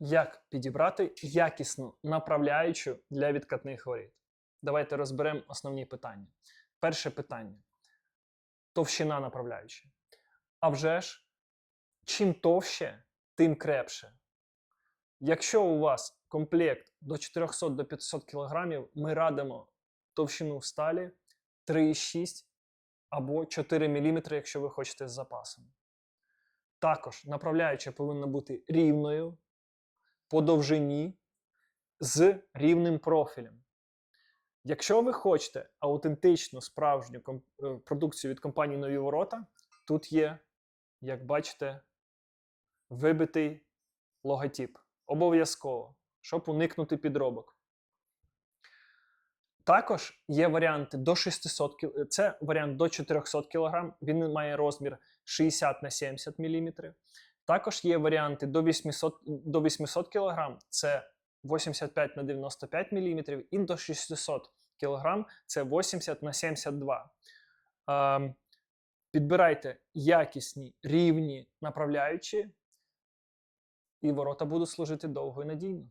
Як підібрати якісну направляючу для відкатних воріт? Давайте розберемо основні питання. Перше питання: товщина направляючої. А вже ж, чим товще, тим крепше. Якщо у вас комплект до 400 до 500 кг, ми радимо товщину сталі 3,6 або 4 мм, якщо ви хочете з запасом. Також направляюча повинна бути рівною по довжині з рівним профілем. Якщо ви хочете аутентичну справжню е, продукцію від компанії Нові Ворота, тут є, як бачите, вибитий логотип. Обов'язково, щоб уникнути підробок. Також є варіанти до 600 кг, це варіант до 400 кг, він має розмір 60 на 70 мм. Також є варіанти до 800, до 800 кг, це 85 на 95 мм, і до 600 кг це 80 на 72 Ем, Підбирайте якісні, рівні направляючі, і ворота будуть служити довго і надійно.